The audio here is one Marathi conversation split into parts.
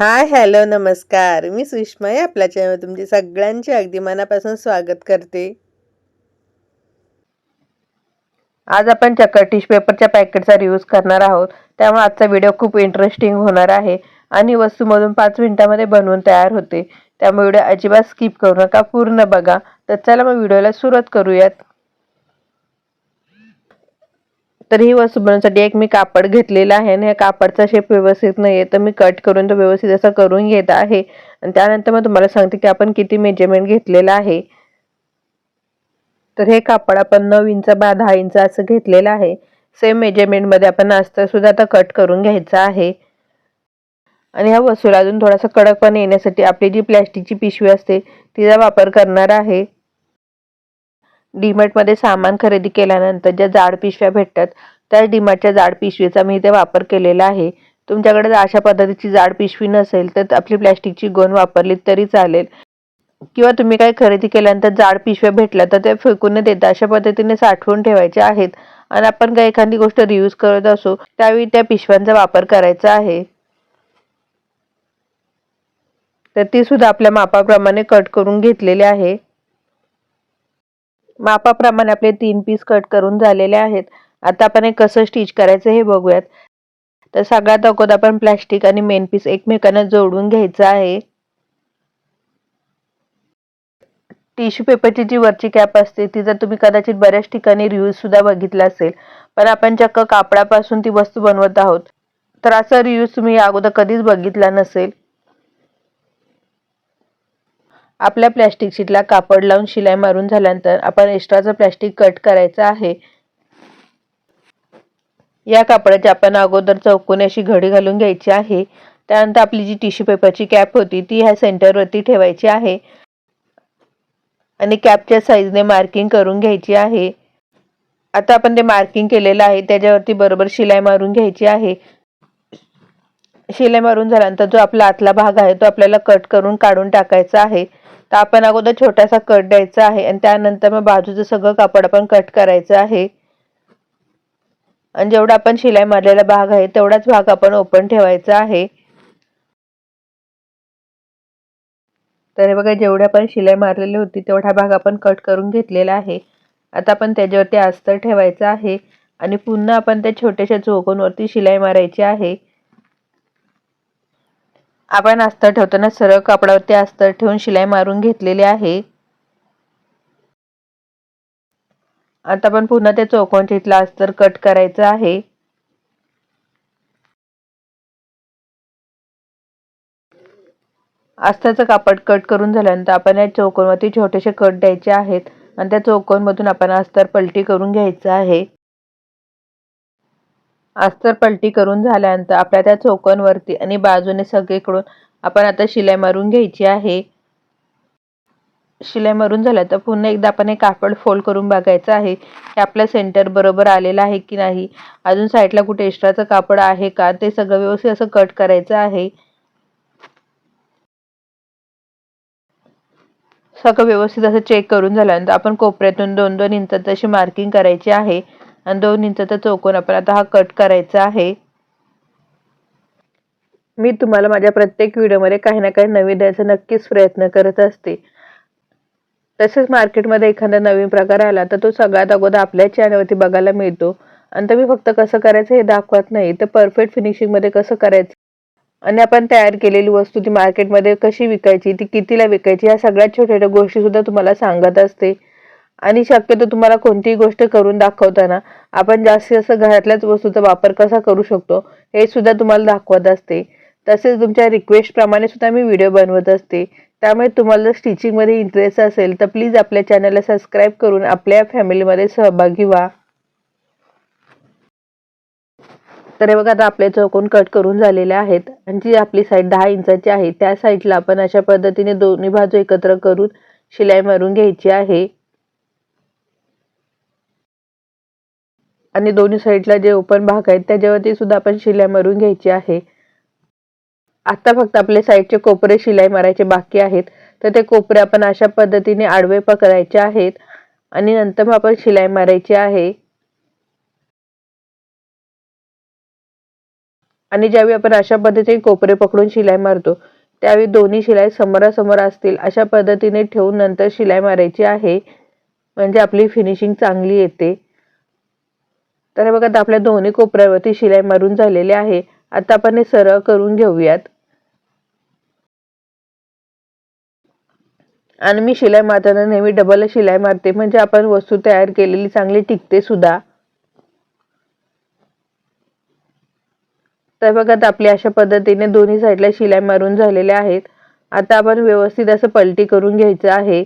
हाय हॅलो नमस्कार. मी सुषमा आहे आपल्या चॅनल तुमचे सगळ्यांचे अगदी मनापासून स्वागत करते. आज आपण चक्कर टिश्यू पेपरच्या पॅकेटचा रियूज करणार आहोत. त्यामुळे आजचा व्हिडिओ खूप इंटरेस्टिंग होणार आहे. आणि वस्तूमधून पाच मिनिटामध्ये बनवून तयार होते. त्यामुळे व्हिडिओ अजिबात स्किप करू नका. पूर्ण बघा. तर चला मग व्हिडिओला सुरुवात करूयात. तर ही वस्तू बनवण्यासाठी एक मी कापड घेतलेला आहे आणि या कापडचा शेप व्यवस्थित नाही आहे तर मी कट करून तो व्यवस्थित असं करून घेत आहे. आणि त्यानंतर मग तुम्हाला सांगते की आपण किती मेजरमेंट घेतलेलं आहे. तर हे कापड आपण नऊ इंच बा दहा इंच असं घेतलेलं आहे. सेम मेजरमेंटमध्ये आपण अस्तर सुद्धा आता कट करून घ्यायचं आहे. आणि ह्या वस्तूला अजून थोडासा कडकपणा येण्यासाठी आपली जी प्लॅस्टिकची पिशवी असते तिचा वापर करणार आहे. डीमार्टमध्ये सामान खरेदी केल्यानंतर ज्या जाड पिशव्या भेटतात त्या डीमार्टच्या जाड पिशवीचा मी इथे वापर केलेला आहे. तुमच्याकडे अशा पद्धतीची जाड पिशवी नसेल तर आपली प्लॅस्टिकची गोण वापरली तरी चालेल. किंवा तुम्ही काही खरेदी केल्यानंतर जाड पिशव्या भेटल्या तर ते फेकून न देता अशा पद्धतीने साठवून ठेवायच्या आहेत. आणि आपण काही एखादी गोष्ट रियूज करत असो त्यावेळी त्या पिशव्यांचा वापर करायचा आहे. तर ती सुद्धा आपल्या मापाप्रमाणे कट करून घेतलेली आहे. मापाप्रमाणे आपले तीन पीस कट करून झालेले आहेत. आता आपण हे कसं स्टिच करायचं हे बघूयात. तर सगळ्यात अगोदर आपण प्लॅस्टिक आणि मेन पीस एकमेकांना जोडून घ्यायचं आहे. टिश्यू पेपरची जी वरची कॅप असते ती जर तुम्ही कदाचित बऱ्याच ठिकाणी रिव्ह्यूज सुद्धा बघितला असेल पण आपण चक्क कापडापासून ती वस्तू बनवत आहोत. तर असा रिव्ह्यूज तुम्ही अगोदर कधीच बघितला नसेल. आपल्या प्लॅस्टिक शीटला कापड लावून शिलाई मारून झाल्यानंतर आपण एक्स्ट्राचं प्लॅस्टिक कट करायचं आहे या कापडाची आपण अगोदर चौकोनी अशी घडी घालून घ्यायची आहे. त्यानंतर आपली जी टिश्यू पेपरची कॅप होती ती ह्या सेंटरवरती ठेवायची आहे. आणि कॅपच्या साईजने मार्किंग करून घ्यायची आहे. आता आपण ते मार्किंग केलेलं आहे त्याच्यावरती बरोबर शिलाई मारून घ्यायची आहे. शिलाई मारून झाल्यानंतर जो आपला आतला भाग आहे तो आपल्याला कट करून काढून टाकायचा आहे. तर आपण अगोदर छोटासा कट द्यायचा आहे आणि त्यानंतर मग बाजूचं सगळं कापड आपण कट करायचं आहे. आणि जेवढा आपण शिलाई मारलेला भाग आहे तेवढाच भाग आपण ओपन ठेवायचा आहे. तर हे बघा जेवढे आपण शिलाई मारलेली होती तेवढा भाग आपण कट करून घेतलेला आहे. आता आपण त्याच्यावरती अस्तर ठेवायचं आहे. आणि पुन्हा आपण त्या छोट्याशा चौकोनवरती शिलाई मारायची आहे. आपण अस्तर ठेवताना सरळ कापडावरती अस्तर ठेवून शिलाई मारून घेतलेली आहे. आता आपण पुन्हा त्या चौकोन तिथला अस्तर कट करायचं आहे. अस्ताचं कापड कट करून झाल्यानंतर आपण या चौकोनवरती छोटेसे कट द्यायचे आहेत. आणि त्या चौकोनमधून आपण अस्तर पलटी करून घ्यायचं आहे. अस्तर पलटी करून झाल्यानंतर आपल्या त्या चौकांवरती आणि बाजूने सगळीकडून आपण आता शिलाई मारून घ्यायची आहे. शिलाई मारून झाल्या तर पुन्हा एकदा आपण हे कापड फोल्ड करून बघायचं आहे की आपल्या सेंटर बरोबर आलेलं आहे की नाही. अजून साईडला कुठे एक्स्ट्राचं कापड आहे का? ते सगळं व्यवस्थित असं कट करायचं आहे. सगळं व्यवस्थित असं चेक करून झाल्यानंतर आपण कोपऱ्यातून दोन दोन इंचात अशी मार्किंग करायची आहे. आणि दोन इंचाचा चौकोन आपण आता हा कट करायचा आहे. मी तुम्हाला माझ्या प्रत्येक व्हिडिओमध्ये काही ना काही नवीन द्यायचा नक्कीच प्रयत्न करत असते. तसेच मार्केटमध्ये एखादा नवीन प्रकार आला तर तो सगळ्यात अगोदर आपल्या चॅनलवरती बघायला मिळतो. आणि तर मी फक्त कसं करायचं हे दाखवत नाही तर परफेक्ट फिनिशिंगमध्ये कसं करायचं? आणि आपण तयार केलेली वस्तू ती मार्केटमध्ये कशी विकायची ती कितीला विकायची ह्या सगळ्यात छोट्या छोट्या गोष्टीसुद्धा तुम्हाला सांगत असते. आणि शक्यतो तुम्हाला कोणतीही गोष्ट करून दाखवताना आपण जास्तीत जास्त घरातल्याच वस्तूचा वापर कसा करू शकतो हे सुद्धा तुम्हाला दाखवत असते. तसेच तुमच्या रिक्वेस्टप्रमाणे सुद्धा मी व्हिडिओ बनवत असते. त्यामुळे तुम्हाला जर स्टिचिंगमध्ये इंटरेस्ट असेल तर प्लीज आपल्या चॅनलला सबस्क्राईब करून आपल्या फॅमिलीमध्ये सहभागी व्हा. तर हे बघा आता आपले चौकोन कट करून झालेले आहेत आणि जी आपली साईड दहा इंचाची आहे त्या साईडला आपण अशा पद्धतीने दोन्ही बाजू एकत्र करून शिलाई मारून घ्यायची आहे. आणि दोन्ही साईडला जे ओपन भाग आहेत त्याच्यावरती सुद्धा आपण शिलाई मारून घ्यायची आहे. आता फक्त आपले साईडचे कोपरे शिलाई मारायचे बाकी आहेत. तर ते कोपरे आपण अशा पद्धतीने आडवे पकडायचे आहेत. आणि नंतर मग आपण शिलाई मारायची आहे. आणि ज्यावेळी आपण अशा पद्धतीने कोपरे पकडून शिलाई मारतो त्यावेळी दोन्ही शिलाई समोरासमोर असतील अशा पद्धतीने ठेवून नंतर शिलाई मारायची आहे. म्हणजे आपली फिनिशिंग चांगली येते. तर हे बघा आता आपल्या दोन्ही कोपऱ्यावरती शिलाई मारून झालेली आहे. आता आपण हे सरळ करून घेऊयात. आणि मी शिलाई मारताना नेहमी डबल शिलाई मारते. म्हणजे आपण वस्तू तयार केलेली चांगली टिकते सुद्धा. तर बघा आता आपली अशा पद्धतीने दोन्ही साईडला शिलाई मारून झालेल्या आहेत. आता आपण व्यवस्थित असं पलटी करून घ्यायचं आहे.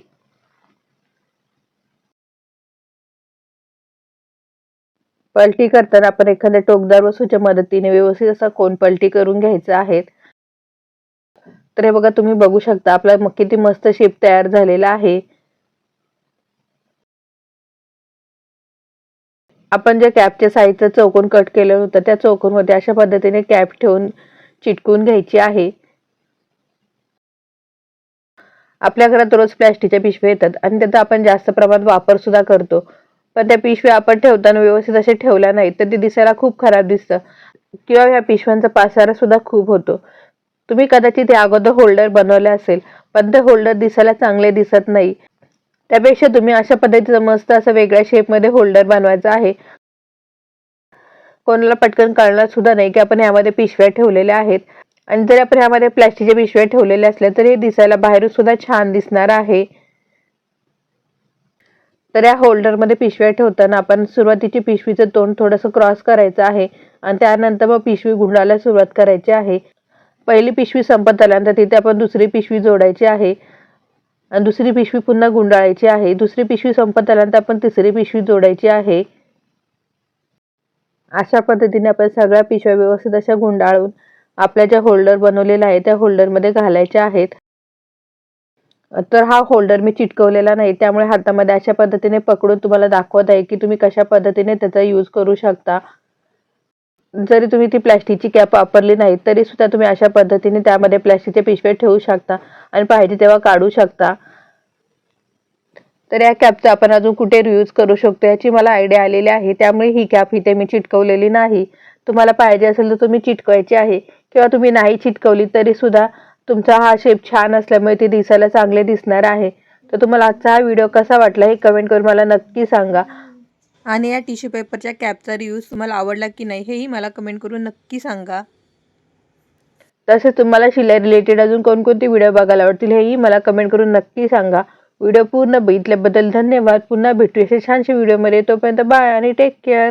पलटी करताना आपण एखाद्या टोकदार वस्तूच्या मदतीने व्यवस्थित असा कोण पलटी करून घ्यायचा आहे. तर हे बघा तुम्ही बघू शकता आपला किती मस्त शेप तयार झालेला आहे. आपण ज्या कॅपच्या साईजचं चौकोन कट केलं होतं त्या चौकोनमध्ये अशा पद्धतीने कॅप ठेवून चिटकून घ्यायची आहे. आपल्या घरात रोज प्लॅस्टिकच्या पिशव्या येतात आणि त्याचा आपण जास्त प्रमाणात वापर सुद्धा करतो. पण त्या पिशव्या आपण ठेवताना व्यवस्थित असे ठेवल्या नाहीत. तर ते दिसायला खूप खराब दिसतं. किंवा या पिशव्यांचा पासारा सुद्धा खूप होतो. तुम्ही कदाचित या अगोदर होल्डर बनवले असेल पण ते होल्डर दिसायला चांगले दिसत नाही. त्यापेक्षा तुम्ही अशा पद्धतीचं मस्त असं वेगळ्या शेपमध्ये होल्डर बनवायचा आहे. कोणाला पटकन कळणार सुद्धा नाही की आपण यामध्ये पिशव्या ठेवलेल्या आहेत. आणि जर आपण यामध्ये प्लॅस्टिकच्या पिशव्या ठेवलेल्या असल्या तर हे दिसायला बाहेरून सुद्धा छान दिसणार आहे. तर या होल्डरमध्ये पिशव्या ठेवताना आपण सुरुवातीची पिशवीचं तोंड थोडंसं क्रॉस करायचं आहे आणि त्यानंतर मग पिशवी गुंडाळायला सुरुवात करायची आहे. पहिली पिशवी संपत आल्यानंतर तिथे आपण दुसरी पिशवी जोडायची आहे. आणि दुसरी पिशवी पुन्हा गुंडाळायची आहे. दुसरी पिशवी संपत आल्यानंतर आपण तिसरी पिशवी जोडायची आहे. अशा पद्धतीने आपण सगळ्या पिशव्या व्यवस्थित अशा गुंडाळून आपल्या ज्या होल्डर बनवलेल्या आहे त्या होल्डरमध्ये घालायच्या आहेत. तर हा होल्डर मी चिटकवलेला नाही. त्यामुळे हातामध्ये अशा पद्धतीने पकडून तुम्हाला दाखवत आहे की तुम्ही कशा पद्धतीने त्याचा यूज करू शकता. जरी तुम्ही ती प्लॅस्टिकची कॅप वापरली नाही तरी सुद्धा तुम्ही अशा पद्धतीने त्यामध्ये प्लॅस्टिकच्या पिशव्या ठेवू शकता आणि पाहिजे तेव्हा काढू शकता. तर या कॅपचा आपण अजून कुठे रियूज करू शकतो याची मला आयडिया आलेली आहे. त्यामुळे ही कॅप इथे मी चिटकवलेली नाही. तुम्हाला पाहिजे असेल तर तुम्ही चिटकवायची आहे किंवा तुम्ही नाही चिटकवली तरी सुद्धा तुमचा हा शेप छान असल्यामुळे ते दिसायला चांगले दिसणार आहे. तर तुम्हाला आजचा हा व्हिडिओ कसा वाटला हे कमेंट करून मला नक्की सांगा. आणि या टिश्यू पेपरच्या कॅपचा रियूज तुम्हाला आवडला की नाही हेही मला कमेंट करून नक्की सांगा. तसेच तुम्हाला शिलाई रिलेटेड अजून कोणकोणते व्हिडिओ बघायला आवडतील हेही मला कमेंट करून नक्की सांगा. व्हिडिओ पूर्ण बघितल्याबद्दल धन्यवाद. पुन्हा भेटू असे छानशे व्हिडिओमध्ये तोपर्यंत बाय आणि टेक केअर